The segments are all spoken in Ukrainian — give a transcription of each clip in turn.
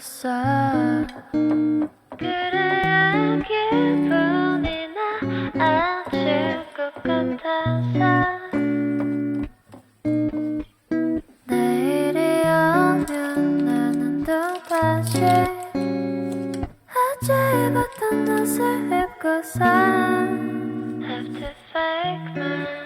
울었어. 그래야 기분이 나아질 것 같아서. 내일이 오면 나는 또다시 어제 입었던 옷을 입고서 Have to fake myself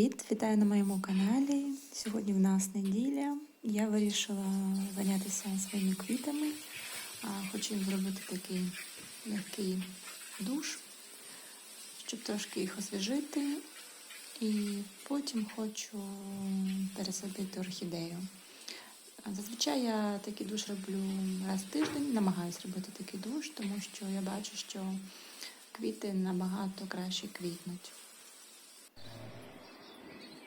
Привіт, вітаю на моєму каналі. Сьогодні в нас неділя. Я вирішила зайнятися своїми квітами. Хочу їм зробити такий легкий душ, щоб трошки їх освіжити. І потім хочу пересадити орхідею. Зазвичай я такий душ роблю раз в тиждень, намагаюся робити такий душ, тому що я бачу, що квіти набагато краще квітнуть.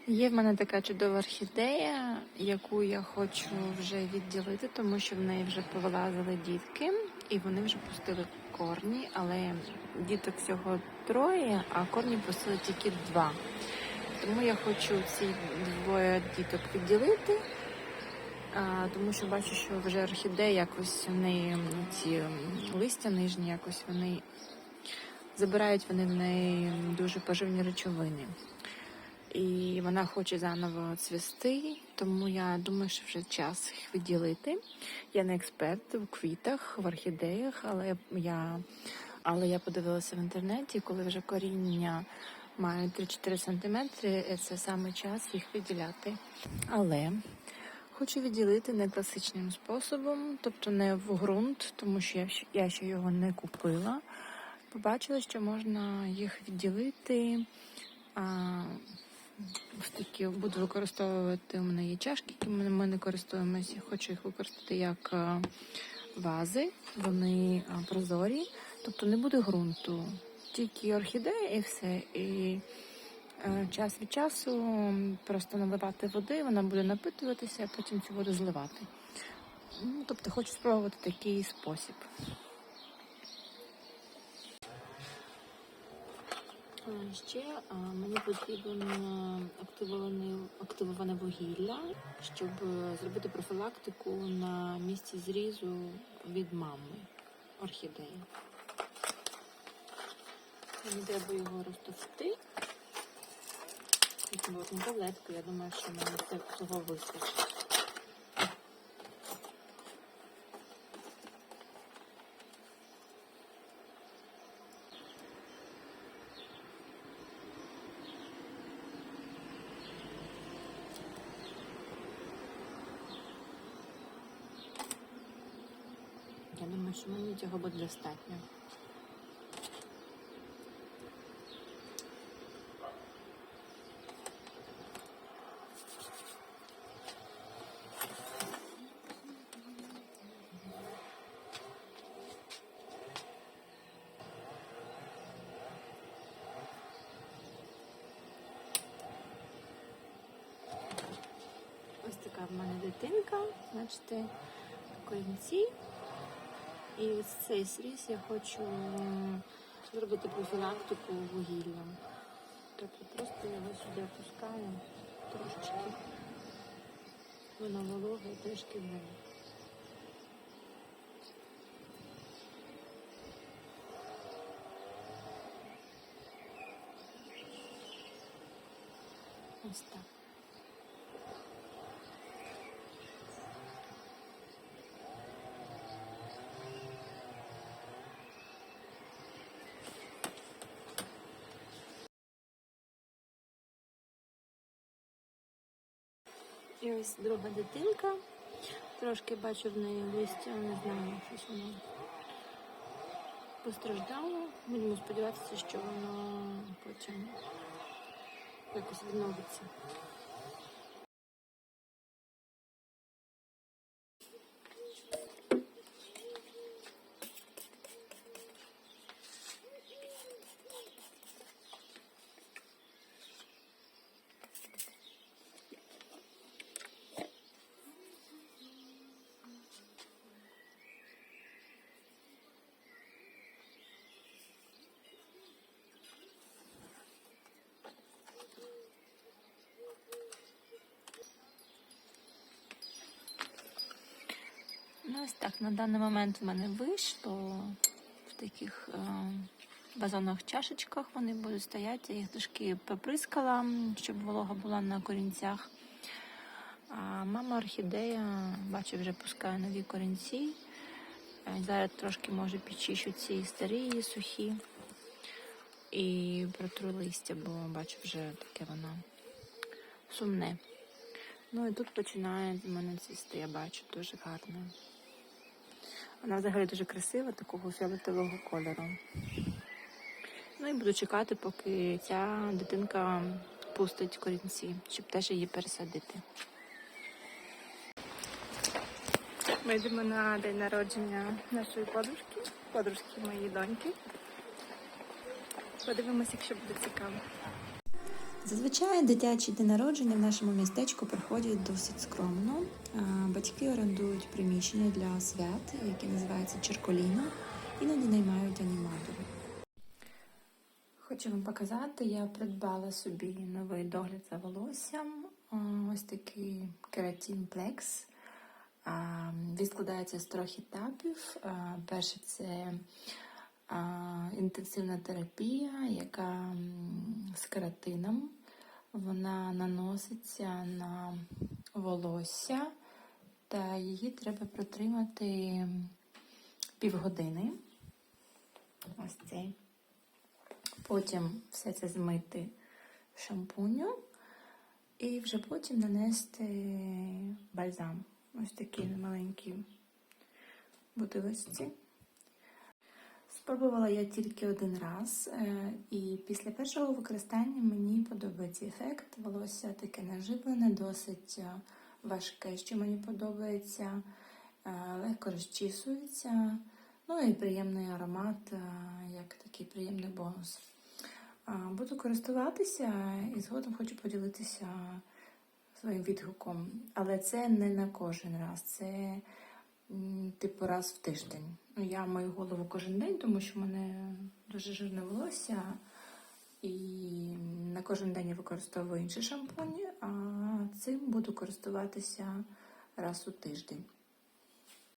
Є в мене така чудова орхідея, яку я хочу вже відділити, тому що в неї вже повилазили дітки, і вони вже пустили корні, але діток всього троє, а корні пустили тільки два. Тому я хочу ці двоє діток відділити, тому що бачу, що вже орхідея якось в неї ці листя нижні, якось вони забирають вони в неї дуже поживні речовини і вона хоче заново цвісти, тому я думаю, що вже час їх відділити. Я не експерт у квітах, в орхідеях, але я, але я подивилася в інтернеті, коли вже коріння мають 3-4 см, це саме час їх відділяти. Але хочу відділити не класичним способом, тобто не в ґрунт, тому що я ще його не купила. Побачила, що можна їх відділити. А, Такі буду використовувати. У мене є чашки, якими ми не користуємося. Хочу їх використати як е, вази. Вони е, прозорі, тобто не буде ґрунту, тільки орхідея і все. І е, час від часу просто наливати води, вона буде напитуватися, а потім цю воду зливати. Ну, тобто хочу спробувати такий спосіб. Ще мені потрібно активоване, активоване вугілля, щоб е, зробити профілактику на місці зрізу від мами орхідеї. Мені треба його розтовсти. Потім одну таблетку, я думаю, що мені цього вистачить. Я думаю, що мені цього буде достатньо. Ось така в мене дитинка, бачите, корінці. І ось цей сріз я хочу зробити профілактику вугіллям. Тобто просто його сюди опускаю трошечки. Вона волога і трошки в мене. Ось так. І ось друга дитинка. Трошки бачу в неї листя, не знаю, щось воно постраждало. Будемо сподіватися, що воно потім якось відновиться. Ось так, на даний момент в мене вийшло в таких е, вазонних чашечках вони будуть стояти. Я їх трошки поприскала, щоб волога була на корінцях. А мама орхідея, бачу, вже пускає нові корінці. Е, Зараз трошки може підчищу ці старі, сухі і протру листя, бо бачу вже таке воно сумне. Ну і тут починає в мене цвісти, я бачу, дуже гарно. Вона взагалі дуже красива, такого фіолетового кольору. Ну і буду чекати, поки ця дитинка пустить корінці, щоб теж її пересадити. Ми йдемо на день народження нашої подружки, подружки моєї доньки. Подивимося, якщо буде цікаво. Зазвичай дитячі дні народження в нашому містечку проходять досить скромно. Батьки орендують приміщення для свят, яке називається Черколіна, іноді наймають аніматорів. Хочу вам показати, я придбала собі новий догляд за волоссям. Ось такий кератін плекс. Він складається з трьох етапів. Перше це інтенсивна терапія, яка з кератином. Вона наноситься на волосся, та її треба протримати півгодини. Ось цей. Потім все це змити шампуню і вже потім нанести бальзам. Ось такі маленькі бутилочці. Спробувала я тільки один раз, е, і після першого використання мені подобається ефект. Волосся таке наживлене, досить е, важке, що мені подобається, е, легко розчісується. Ну і приємний аромат, як такий приємний бонус. Буду користуватися і згодом хочу поділитися своїм відгуком. Але це не на кожен раз, це типу раз в тиждень. Ну, я мою голову кожен день, тому що в мене дуже жирне волосся. І на кожен день я використовую інші шампуні, а цим буду користуватися раз у тиждень.